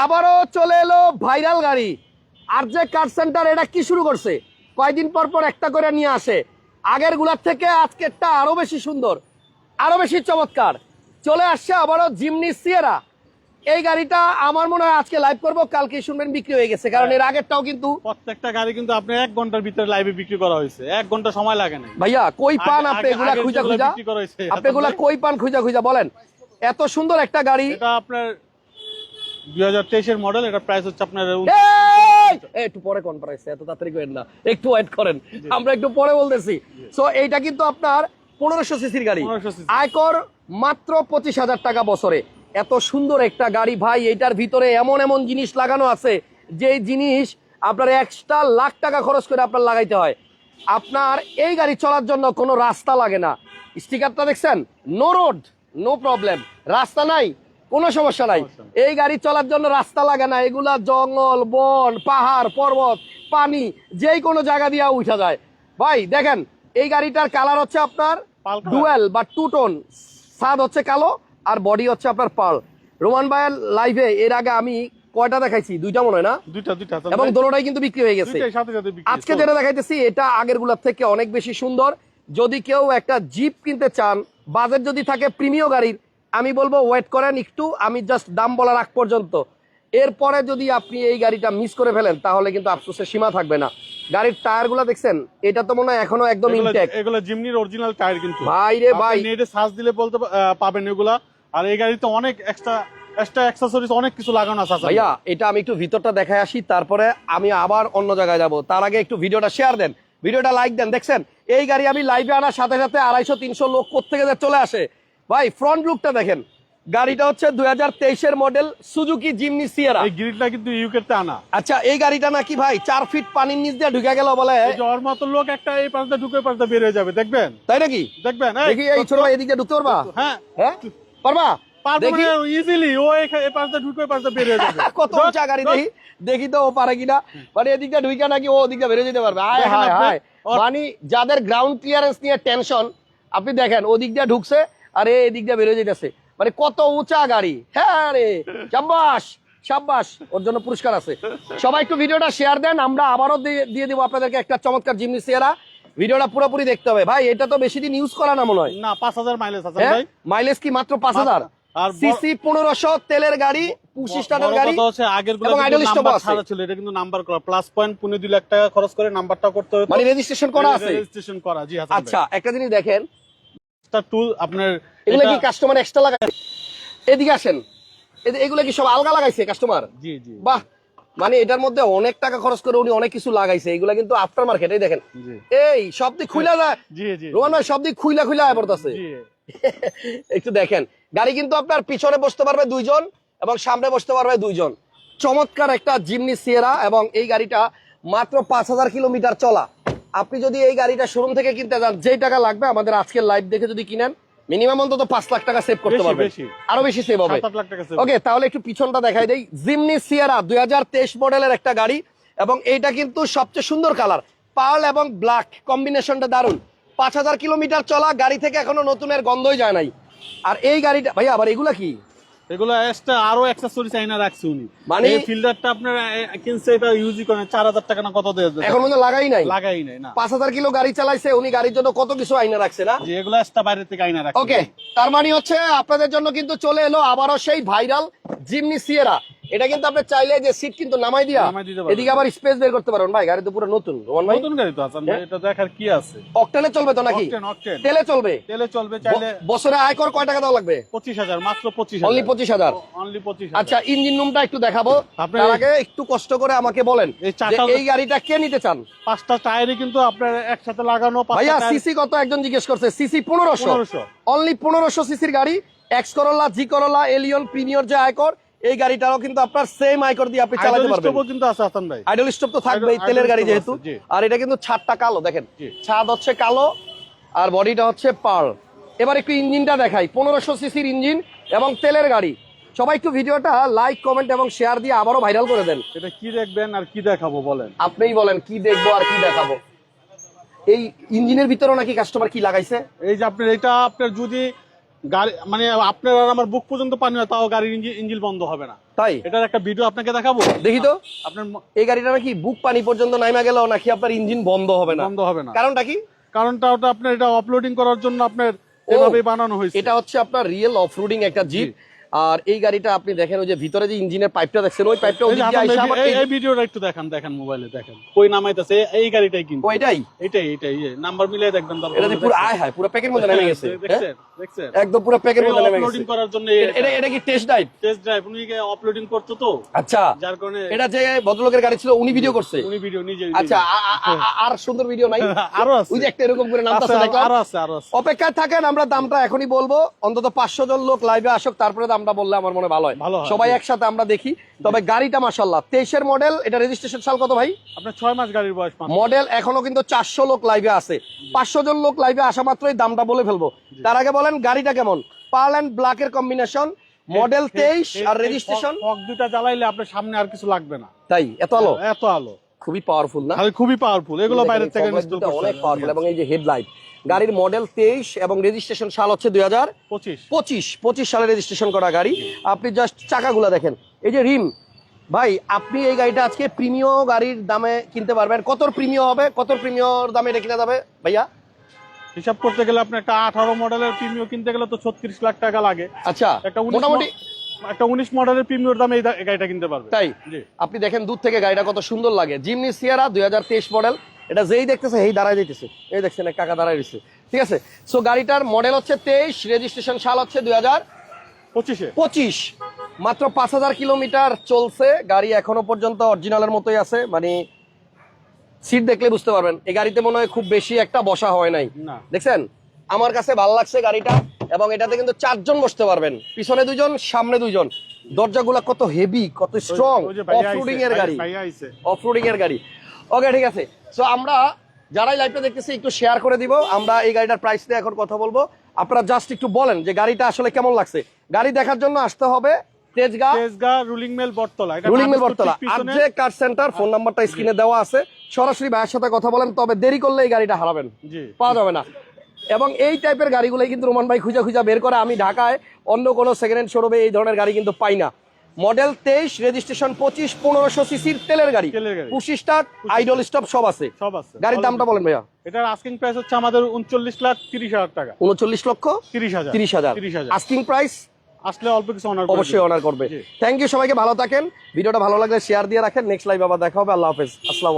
আবারও চলে এলো ভাইরাল গাড়ি। আর যে কার সেন্টার এটা কি শুরু করছে? কয়দিন পর পর একটা করে নিয়ে আসে। আগেরগুলার থেকে আজকেরটা আরও বেশি সুন্দর আরও বেশি চমৎকার। চলে আসছে আবারও জিমনি সিয়েরা। এই গাড়িটা আমার মনে হয় আজকে লাইভ করব কালকে শুনবেন বিক্রি হয়ে গেছে। কারণ এর আগেরটাও কিন্তু প্রত্যেকটা গাড়ি কিন্তু আপনি এক ঘণ্টার ভিতরে লাইভে বিক্রি করা হয়েছে। এক ঘণ্টা সময় লাগে না ভাইয়া কই পান আপনি এগুলা খুঁজা খুঁজা আপনি এগুলা কই পান খুঁজা খুঁজা বলেন। এত সুন্দর একটা গাড়ি। এটা আপনার দুই হাজার তেইশের মডেল এটা প্রাইস হচ্ছে আপনার একটু পরে কোন প্রাইস এত তাড়াতাড়ি করেন না। একটু ওয়েট করেন। আমরা একটু পরে বলতেছি। সো এইটা কিন্তু আপনার পনেরোশো সিসির গাড়ি। আয়কর মাত্র পঁচিশ হাজার টাকা বছরে। এত সুন্দর একটা গাড়ি ভাই এটার ভিতরে এমন এমন জিনিস লাগানো আছে যে জিনিস আপনার এক্সট্রা লাখ টাকা খরচ করে আপনার লাগাইতে হয়। আপনার এই গাড়ি চলার জন্য কোনো রাস্তা লাগে না। স্টিকারটা দেখছেন? নো রোড নো প্রবলেম রাস্তা নাই কোনো সমস্যা নাই। এই গাড়ি চলার জন্য রাস্তা লাগে না এগুলা জঙ্গল বন পাহাড় পর্বত পানি যেই কোনো জায়গা দিয়ে উঠা যায়। ভাই দেখেন এই গাড়িটার কালার হচ্ছে আপনার ডুয়েল বা টু টোন সাদ হচ্ছে কালো আর বডি হচ্ছে আপনার পার্ল রোমান ভাইয়ের লাইভে এর আগে আমি কয়টা দেখাইছি? দুইটা মনে হয় না? দুইটা দুইটা এবং ভাই। দোনোটাই কিন্তু বিক্রি হয়ে গেছে। আজকে যেটা দেখাইতেছি এটা আগেরগুলার থেকে অনেক বেশি সুন্দর। যদি কেউ একটা জিপ কিনতে চান বাজেট যদি থাকে প্রিমিয় গাড়ির আমি বলব ওয়েট করেন একটু আমি জাস্ট দাম বলার আগ পর্যন্ত। এরপরে যদি আপনি এই গাড়িটা মিস করে ফেলেন তাহলে কিন্তু আফসোসের সীমা থাকবে না। গাড়ির টায়ারগুলা দেখছেন এটা তো মনে হয় এখনও একদম ইনটেক এগুলা জিমনির অরিজিনাল টায়ার কিন্তু। ভাই রে ভাই। নেটে সার্চ দিলে বলতে পাবেন এগুলা। আর এই গাড়িতে অনেক এক্সট্রা এক্সট্রা অ্যাক্সেসরিজ অনেক কিছু লাগানো আছে ভাইয়া এটা আমি একটু ভিতরটা দেখায় আসি তারপরে আমি আবার অন্য জায়গায় যাব। তার আগে একটু ভিডিওটা শেয়ার দেন। ভিডিওটা লাইক দেন দেখছেন? এই গাড়ি আমি লাইভে আনার সাথে সাথে আড়াইশো তিনশো লোক কোথেকে চলে আসে? ভাই ফ্রন্ট লুকটা দেখেন। গাড়িটা হচ্ছে দুই হাজার তেইশের মডেল সুজুকি জিমনি সিয়ারা এই গ্রিলটা কিন্তু ইউকে আনা। আচ্ছা এই গাড়িটা নাকি ভাই চার ফিট পানির নিচ দিয়ে ঢুকে গেল বলে। ওর মতো লোক একটা এই পাশে ঢুকে এই পাশে বের হয়ে যাবে দেখবেন? তাই নাকি? দেখবেন দেখি এই ছোট ভাই এদিকে ঢুকতে পারবা? হ্যাঁ। হ্যাঁ? পারবা? আপনি দেখেন ওদিক দিয়ে ঢুকছে আর এদিক দিয়ে বেরিয়ে যেতেছে মানে কত উঁচা গাড়ি। হ্যাঁ রে সাব্বাস সাব্বাস ওর জন্য পুরস্কার আছে। সবাই একটু ভিডিওটা শেয়ার দেন আমরা আবারও দিয়ে দেবো আপনাদেরকে একটা চমৎকার জিমনি সিয়ারা। ভিডিওটা পুরোপুরি দেখতে হবে। ভাই এটা তো বেশি দিন ইউজ করা না মনে হয়। না পাঁচ হাজার মাইলেজ আছে হ্যাঁ? ভাই। মাইলেজ কি মাত্র পাঁচ হাজার? আর সিসি পনেরোশো তেলের গাড়ি পুশি স্টার্টের গাড়ি হচ্ছে আগেরগুলো কিন্তু নাম্বার ছাড়া ছিল এটা কিন্তু নাম্বার করা। প্লাস পয়েন্ট পুনে দুই লাখ টাকা খরচ করে নাম্বারটা করতে হবে মানে রেজিস্ট্রেশন করা আছে? রেজিস্ট্রেশন করা জি আচ্ছা একটা জিনিস দেখেন টুল আপনার এগুলো কি কাস্টমার এক্সট্রা লাগাই এদিকে আসেন। এগুলো কি সব আলগা লাগাইছে কাস্টমার জি জি। বাহ! মানে এটার মধ্যে অনেক টাকা খরচ করে উনি অনেক কিছু লাগাইছে। এগুলা কিন্তু আফটার মার্কেট এই দেখেন। এই সব দিক খুইলা যায়। জি জি রোমান ভাই সব দিক খুইলা খুইলা আয় পড়তেছে। জি। একটু দেখেন। গাড়ি কিন্তু আপনার পিছনে বসতে পারবে দুইজন এবং সামনে বসতে পারবে দুইজন। চমৎকার একটা জিমনি সিয়েরা এবং এই গাড়িটা মাত্র পাঁচ হাজার কিলোমিটার চলা। আপনি যদি এই গাড়িটা শোরুম থেকে কিনতে যান যেই টাকা লাগবে আমাদের আজকের লাইভ দেখে যদি কিনেন মিনিমাম অন্তত পাঁচ লাখ টাকা সেভ করতে বেশি, পারবেন। আরও বেশি সেভ হবে। ওকে তাহলে একটু পিছনটা দেখাই দেই। জিমনি সিয়ারা দুই হাজার তেইশ মডেলের একটা গাড়ি এবং এইটা কিন্তু সবচেয়ে সুন্দর কালার পার্ল এবং ব্ল্যাক কম্বিনেশনটা দারুণ। পাঁচ হাজার কিলোমিটার চলা গাড়ি থেকে এখনও নতুনের গন্ধই যায় নাই। আর এই গাড়িটা ভাইয়া আবার এগুলা কি? এগুলো এক্সট্রা আরও অ্যাক্সেসরিজ আইনা রাখছে উনি। মানে- এই ফিল্টারটা আপনার কিনছে এটা ইউজই করেন চার হাজার টাকা না কত দিয়ে? এখন মনে লাগাই নাই। লাগাই নাই না। পাঁচ হাজার কিলো গাড়ি চালাইছে উনি গাড়ির জন্য কত কিছু আইনা রাখছে না? জি এগুলো এক্সট্রা বাইরে থেকে আইনা রাখছে। ওকে তার মানে হচ্ছে আপনাদের জন্য কিন্তু চলে এলো আবারও সেই ভাইরাল জিমনি সিয়েরা এটা কিন্তু আপনি চাইলে যে সিট কিন্তু নামাই দিয়া। এদিকে আবার স্পেস বের করতে পারবেন। ভাই গাড়ি তো পুরো নতুন। রোমান ভাই নতুন গাড়ি তো হাসান ভাই এটা দেখার কি আছে? অকটেনে চলবে তো নাকি? অকটেন অকটেন তেলে চলবে? তেলে চলবে চাইলে বছরে আয়কর কয় টাকা দেওয়া লাগবে? পঁচিশ হাজার মাত্র পঁচিশ অনলি পঁচিশ হাজার। অনলি পঁচিশ আচ্ছা ইঞ্জিন রুমটা একটু দেখাবো। তার আগে একটু কষ্ট করে আমাকে বলেন এই গাড়িটা কে নিতে চান? পাঁচটা টায়ারই কিন্তু আপনার একসাথে লাগানো পাঁচটা ভাইয়া সিসি কত একজন জিজ্ঞেস করছে? সিসি পনেরোশো। 1500 অনলি পনেরোশো সিসির গাড়ি X Corolla G Corolla Allion Premio যে আয়কর এই গাড়িটাও কিন্তু আপনার সেম আয়কর দিয়ে আপনি চালাতে পারবেন। কিন্তু আছে হাসান ভাই। আইডল স্টপ তো থাকবেই তেলের গাড়ি যেহেতু। আর এটা কিন্তু ছাদটা কালো দেখেন। ছাদ হচ্ছে কালো আর বডিটা হচ্ছে পার্ল। এবার একটু ইঞ্জিনটা দেখাই। পনেরোশো সিসির ইঞ্জিন এবং তেলের গাড়ি। সবাই একটু ভিডিওটা লাইক কমেন্ট এবং শেয়ার দিয়ে আবারও ভাইরাল করে দেন। এটা কি দেখবেন আর কি দেখাবো বলেন? আপনিই বলেন কি দেখব আর কি দেখাবো? এই ইঞ্জিনের ভিতরেও নাকি কাস্টমার কি লাগাইছে? এই যে আপনার এটা আপনার যদি গাড়ি মানে আপনার আর আমার বুক পর্যন্ত পানি হয় তাও গাড়ির ইঞ্জিন বন্ধ হবে না। তাই? এটার একটা ভিডিও আপনাকে দেখাবো। দেখি তো। আপনার এই গাড়িটা নাকি বুক পানি পর্যন্ত নাইমা গেল নাকি আপনার ইঞ্জিন বন্ধ হবে না? বন্ধ হবে না। কারণটা কি? কারণটা ওটা আপনার এটা অফলোডিং করার জন্য আপনার এভাবে বানানো হয়েছে। এটা হচ্ছে আপনার রিয়েল অফরোডিং একটা জিপ আর এই গাড়িটা আপনি দেখেন ওই যে ভিতরে যে ইঞ্জিনের পাইপটা দেখছেন ওই পাইপটা ভাই, এই- ভিডিওটা একটু দেখান দেখেন মোবাইলে দেখেন। কই নামাইতেছে এই- গাড়িটাই কিন্তু। ওইটাই? এটাই এটাই নাম্বার মিলিয়ে দেখবেন দরকার এটা পুরো আয় হায় পুরো প্যাকের মধ্যে নেমে গেছে। হ্যাঁ? দেখছেন দেখছেন। একদম পুরো প্যাকের মধ্যে নেমে আপলোডিং গেছে। করার জন্য এটা- এটা কি টেস্ট ড্রাইভ টেস্ট ড্রাইভ উনি কি আপলোডিং করতো তো? আচ্ছা যার কারণে এটা যে ভদ্রলোকের গাড়ি ছিল উনি ভিডিও করছে। উনি ভিডিও নিজে আচ্ছা আর সুন্দর ভিডিও নাই? আরও আছে। ওই যে একটা এরকম করে নামটা আছে, দেখলাম। আরও আছে আরও আছে। অপেক্ষায় থাকেন আমরা দামটা এখনই বলব। অন্তত পাঁচশো জন লোক লাইভে আসুক তারপরে দামটা বললে আমার মনে ভালো হয়। সবাই একসাথে আমরা দেখি। তবে গাড়িটা মাসাল্লাহ তেইশের মডেল এটা রেজিস্ট্রেশন সাল কত ভাই? আপনার ছয় মাস গাড়ির বয়স মডেল এখনও কিন্তু চারশো লোক লাইভে আছে। পাঁচশো জন লোক লাইভে আসা মাত্রই দামটা বলে ফেলব। তার আগে বলেন গাড়িটা কেমন? পার্ল অ্যান্ড ব্ল্যাকের কম্বিনেশন মডেল তেইশ আর রেজিস্ট্রেশন দুটা জ্বালাইলে আপনার সামনে আর কিছু লাগবে না। তাই? এত আলো? এত আলো। খুবই পাওয়ারফুল না? খুবই পাওয়ারফুল এগুলো বাইরে থেকে অনেক পাওয়ারফুল এবং এই যে হেডলাইট গাড়ির মডেল তেইশ এবং রেজিস্ট্রেশন সাল হচ্ছে দুই হাজার পঁচিশ। পঁচিশ সালে রেজিস্ট্রেশন করা গাড়ি। আপনি জাস্ট চাকাগুলো দেখেন এই যে রিম ভাই আপনি এই গাড়িটা আজকে প্রিমিয় গাড়ির দামে কিনতে পারবেন। কত প্রিমিয় হবে? কত প্রিমিয়র দামে এটা কিনা যাবে ভাইয়া? হিসাব করতে গেলে আপনি একটা আঠারো মডেলের প্রিমিও কিনতে গেলে তো ছত্রিশ লাখ টাকা লাগে। আচ্ছা একটা মোটামুটি একটা উনিশ মডেলের প্রিমিয়র দামে এই গাড়িটা কিনতে পারবে। তাই? আপনি দেখেন দূর থেকে গাড়িটা কত সুন্দর লাগে। জিমনি সিয়ারা দুই মডেল। এটা যেই দেখতেছে সেই দাঁড়ায় দিতেছে এই দেখছেন এক কাকা দাঁড়ায় দিচ্ছে ঠিক আছে? সো গাড়িটার মডেল হচ্ছে তেইশ রেজিস্ট্রেশন সাল হচ্ছে দুই হাজার পঁচিশে। পঁচিশ। মাত্র পাঁচ হাজার কিলোমিটার চলছে। গাড়ি এখনও পর্যন্ত অরিজিনালের মতোই আছে। মানে সিট দেখলে বুঝতে পারবেন। এই গাড়িতে মনে হয় খুব বেশি একটা বসা হয় নাই। দেখছেন? আমার কাছে ভালো লাগছে গাড়িটা। এবং এটাতে কিন্তু চারজন বসতে পারবেন। পিছনে দুজন সামনে দুজন দরজাগুলা কত হেভি কত স্ট্রং অফরোডিং এর গাড়ি। অফরোডিং এর গাড়ি। ওকে ঠিক আছে। সো আমরা যারাই লাইভটা দেখতেছি একটু শেয়ার করে দিব। আমরা এই গাড়িটার প্রাইস নিয়ে এখন কথা বলব। আপনারা জাস্ট একটু বলেন যে গাড়িটা আসলে কেমন লাগছে। গাড়ি দেখার জন্য আসতে হবে তেজগাঁ তেজগাঁ রুলিং মেল বটতলা। এটা রুলিং মিল বটতলা। পিছনে। কার সেন্টার ফোন নাম্বারটা স্ক্রিনে দেওয়া আছে। সরাসরি ভাইয়ের সাথে কথা বলেন তবে দেরি করলে এই গাড়িটা হারাবেন। জি। পাওয়া যাবে না। এবং এই টাইপের গাড়িগুলোই কিন্তু রোমান ভাই খুঁজা খুঁজা বের করে। আমি ঢাকায় অন্য কোনো সেকেন্ড হ্যান্ড শোরুমে এই ধরনের গাড়ি কিন্তু পাই না। মডেল তেইশ রেজিস্ট্রেশন পঁচিশ পনেরোশো সিসির তেলের গাড়ি। পুশি স্টার্ট আইডল স্টপ সব আছে। সব আছে। গাড়ির দামটা বলেন ভাইয়া। এটার আস্কিং প্রাইস হচ্ছে আমাদের উনচল্লিশ লাখ তিরিশ হাজার টাকা। উনচল্লিশ লক্ষ তিরিশ হাজার। তিরিশ হাজার। তিরিশ হাজার। আস্কিং প্রাইস আসলে অল্প কিছু অনার অবশ্যই অনার করবে। থ্যাংক ইউ সবাইকে ভালো থাকেন। ভিডিওটা ভালো লাগলে শেয়ার দিয়ে রাখেন। নেক্সট লাইভ আবার দেখা হবে। আল্লাহ হাফেজ। আসসালাম